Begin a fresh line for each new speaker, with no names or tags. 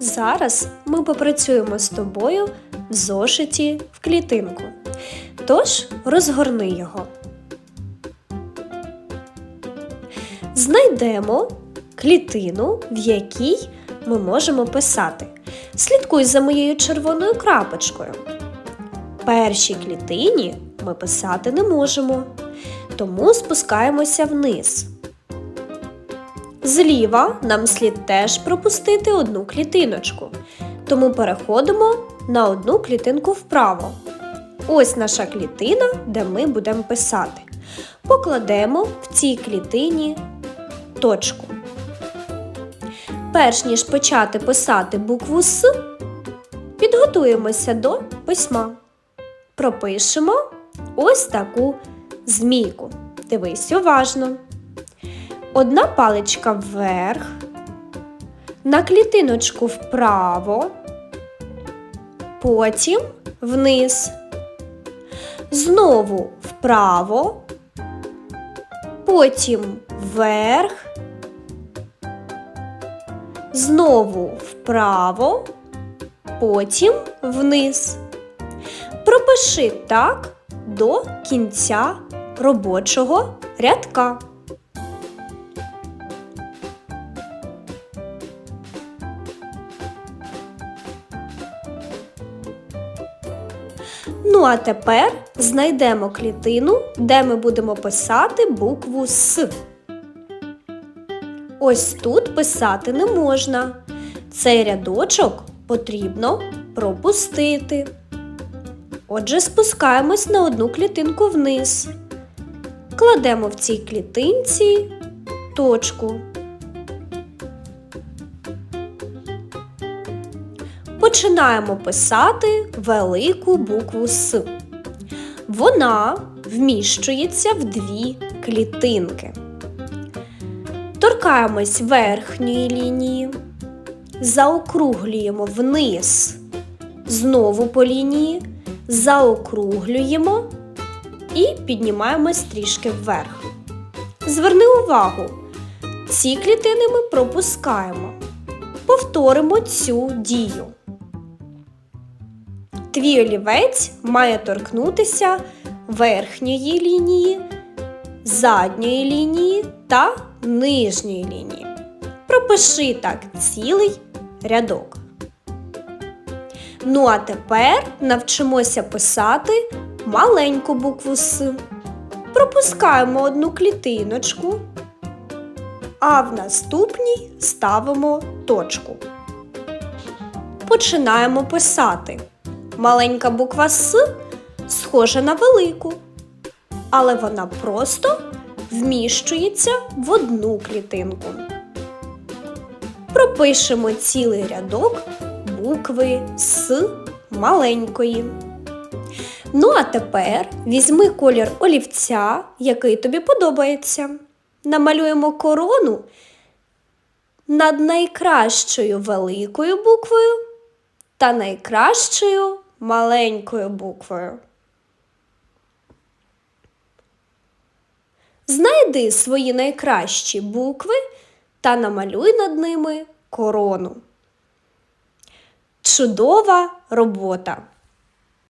Зараз ми попрацюємо з тобою в зошиті в клітинку. Тож розгорни його. Знайдемо клітину, в якій ми можемо писати. Слідкуй за моєю червоною крапочкою. Першій клітині ми писати не можемо, тому спускаємося вниз. Зліва нам слід теж пропустити одну клітиночку, тому переходимо на одну клітинку вправо. Ось наша клітина, де ми будемо писати. Покладемо в цій клітині точку. Перш ніж почати писати букву С, підготуємося до письма. Пропишемо ось таку змійку. Дивись уважно. Одна паличка вверх, на клітиночку вправо, потім вниз, знову вправо, потім вверх, знову вправо, потім вниз. Пропиши так до кінця робочого рядка. Ну а тепер знайдемо клітину, де ми будемо писати букву С. Ось тут писати не можна. Цей рядочок потрібно пропустити. Отже, спускаємось на одну клітинку вниз. Кладемо в цій клітинці точку. Починаємо писати велику букву С. Вона вміщується в дві клітинки. Торкаємось верхньої лінії, заокруглюємо вниз, знову по лінії, заокруглюємо і піднімаємось трішки вверх. Зверни увагу, ці клітини ми пропускаємо. Повторимо цю дію. Твій олівець має торкнутися верхньої лінії, задньої лінії та нижньої лінії. Пропиши так цілий рядок. Ну а тепер навчимося писати маленьку букву С. Пропускаємо одну клітиночку, а в наступній ставимо точку. Починаємо писати. Маленька буква С схожа на велику, але вона просто вміщується в одну клітинку. Пропишемо цілий рядок букви С маленької. Ну, а тепер візьми колір олівця, який тобі подобається. Намалюємо корону над найкращою великою буквою та найкращою маленькою буквою. Знайди свої найкращі букви та намалюй над ними корону. Чудова робота!